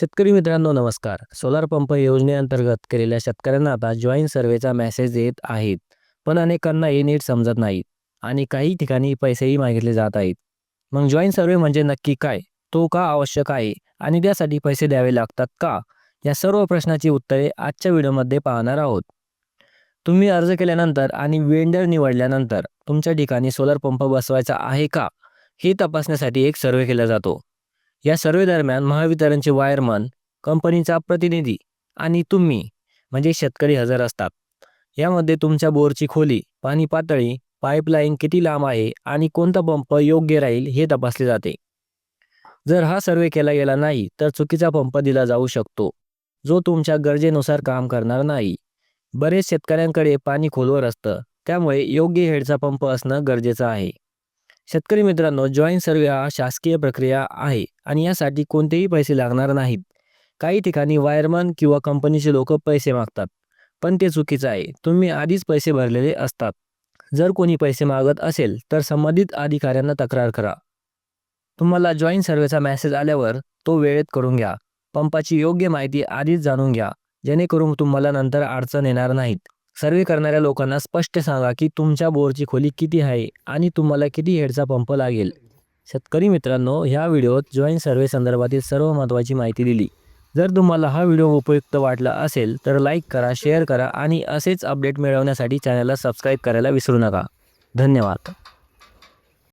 शेतकरी मित्रांनो नमस्कार. सोलार पंप योजनेअंतर्गत केलेल्या शेतकऱ्यांना आता जॉईन सर्वेचा मेसेज येत आहेत पण अनेकांना हे नीट समजत नाहीत आणि काही ठिकाणी पैसेही मागितले जात आहेत. मग जॉईन सर्वे म्हणजे नक्की काय? तो का आवश्यक आहे आणि त्यासाठी पैसे द्यावे लागतात का? या सर्व प्रश्नाची उत्तरे आजच्या व्हिडिओमध्ये पाहणार आहोत. तुम्ही अर्ज केल्यानंतर आणि वेंडर निवडल्यानंतर तुमच्या ठिकाणी सोलर पंप बसवायचा आहे का? हे तपासण्यासाठी एक सर्वे केला जातो. या सर्वेदरम्यान महावितरणचे वायरमन कंपनीचा प्रतिनिधी आणि तुम्ही म्हणजे शेतकरी हजर असतात. यामध्ये तुमच्या बोरची खोली पाणी पातळी पाईपलाईन किती लांब आहे आणि कोणता पंप योग्य राहील हे तपासले जाते. जर हा सर्वे केला गेला नाही तर चुकीचा पंप दिला जाऊ शकतो. जो तुमच्या गरजेनुसार काम करणार नाही. बरेच शेतकऱ्यांकडे पाणी खोलवर असतं त्यामुळे योग्य हेडचा पंप असणं गरजेचं आहे. शेतकरी मित्रांनो जॉईन सर्वे हा शासकीय प्रक्रिया आहे आणि यासाठी कोणतेही पैसे लागणार नाहीत. काही ठिकाणी वायरमन किंवा कंपनीचे लोक पैसे मागतात पण ते चुकीचं आहे. तुम्ही आधीच पैसे भरलेले असतात. जर कोणी पैसे मागत असेल तर संबंधित अधिकाऱ्यांना तक्रार करा. तुम्हाला जॉईन सर्वेचा मेसेज आल्यावर तो वेळेत करून घ्या. पंपाची योग्य माहिती आधीच जाणून घ्या जेणेकरून तुम्हाला नंतर अडचण येणार नाहीत. सर्वे करणाऱ्या लोकांना स्पष्ट सांगा की तुमच्या बोरची खोली किती आहे आणि तुम्हाला किती हेडचा पंप लागेल. शेतकरी मित्रांनो ह्या व्हिडिओत जॉईन सर्वे संदर्भातील सर्व महत्त्वाची माहिती दिली. जर तुम्हाला हा व्हिडिओ उपयुक्त वाटला असेल तर लाईक करा शेअर करा आणि असेच अपडेट मिळवण्यासाठी चॅनलला सबस्क्राईब करायला विसरू नका. धन्यवाद.